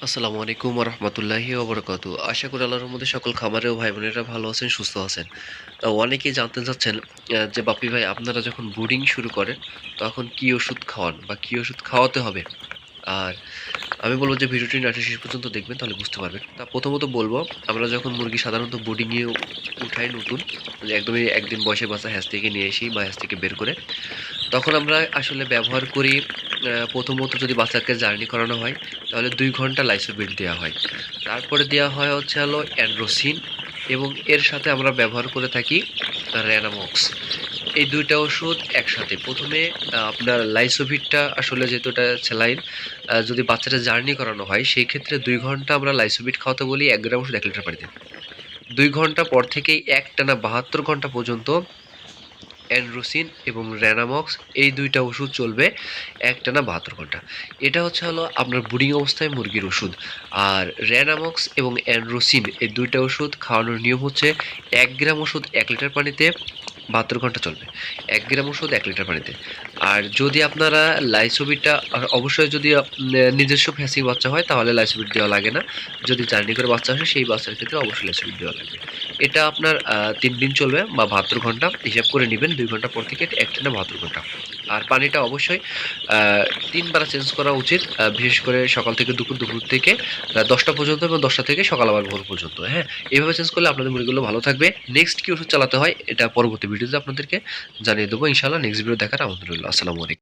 আসসালামু আলাইকুম রহমতুল্লাহি ওবরকাত আশা করি আল্লাহর মধ্যে সকল খামারে ও ভাই বোনেরা ভালো আছেন, সুস্থ আছেন। অনেকেই জানতে চাচ্ছেন যে বাপি ভাই, আপনারা যখন ব্রুডিং শুরু করেন, তখন কি ওষুধ খাওয়ান বা কি ওষুধ খাওয়াতে হবে? আর আমি বলব যে ভিডিওটি নাটক শেষ পর্যন্ত দেখবেন, তাহলে বুঝতে পারবেন। তা প্রথমত বলব, আমরা যখন মুরগি সাধারণত ব্রুডিংয়ে উঠাই নতুন মানে একদমই একদিন বয়সে বাচ্চা হ্যাঁস থেকে নিয়ে এসি বা হ্যাঁস থেকে বের করে তখন আমরা আসলে ব্যবহার করি প্রথমত যদি বাচ্চাকে জার্নি করানো হয়, তাহলে দুই ঘণ্টা লাইসোবিট দেওয়া হয়। তারপরে দেওয়া হয় হচ্ছে হলো অ্যান্ড্রোসিন এবং এর সাথে আমরা ব্যবহার করে থাকি র্যানামক্স। এই দুইটা ওষুধ একসাথে। প্রথমে আপনার লাইসোভিটটা আসলে যেহেতু এটা স্যালাইন যদি বাচ্চাটা জার্নি করানো হয়, সেই ক্ষেত্রে দুই ঘণ্টা আমরা লাইসোভিট খাওয়াতে বলি এক গ্রাম ওষুধ এক লিটার পানিতে। দুই ঘণ্টা পর থেকেই একটানা বাহাত্তর ঘণ্টা পর্যন্ত অ্যান্ড্রোসিন এবং র্যানামক্স এই দুইটা ওষুধ চলবে একটানা বাহাত্তর ঘণ্টা। এটা হচ্ছে হলো আপনার বুডিং অবস্থায় মুরগির ওষুধ। আর র্যানামক্স এবং অ্যান্ড্রোসিন, এই দুইটা ওষুধ খাওয়ানোর নিয়ম হচ্ছে এক গ্রাম ওষুধ এক লিটার পানিতে বাহাত্তর ঘণ্টা চলবে। এক গ্রাম ওষুধ, এক লিটার পানিতে। আর যদি আপনারা লাইসোবিটটা অবশ্যই যদি নিজস্ব ফ্যাসি বাচ্চা হয়, তাহলে লাইসোবিট দেওয়া লাগে না। যদি জার্নি করে বাচ্চা আসে, সেই বাচ্চার ক্ষেত্রে অবশ্যই লাইসোবিট দেওয়া লাগবে। এটা আপনার তিন দিন চলবে বা বাহাত্তর ঘণ্টা। হিসাব করে নেবেন, দুই ঘণ্টা পর থেকে একটা বাহাত্তর ঘণ্টা। আর পানিটা অবশ্যই তিনবার চেঞ্জ করা উচিত বিশেষ করে সকাল থেকে দুপুর দুপুর থেকে দশটা পর্যন্ত এবং দশটা থেকে সকাল আবার ভোর পর্যন্ত হ্যাঁ? এইভাবে চেঞ্জ করলে আপনাদের মুরগিগুলো ভালো থাকবে। নেক্সট কি ওষুধ চালাতে হয়, এটা পরবর্তী ভিডিওতে আপনাদেরকে জানিয়ে দেবো। ইনশাআল্লাহ নেক্সট ভিডিও দেখার রইল। আসসালামু আলাইকুম।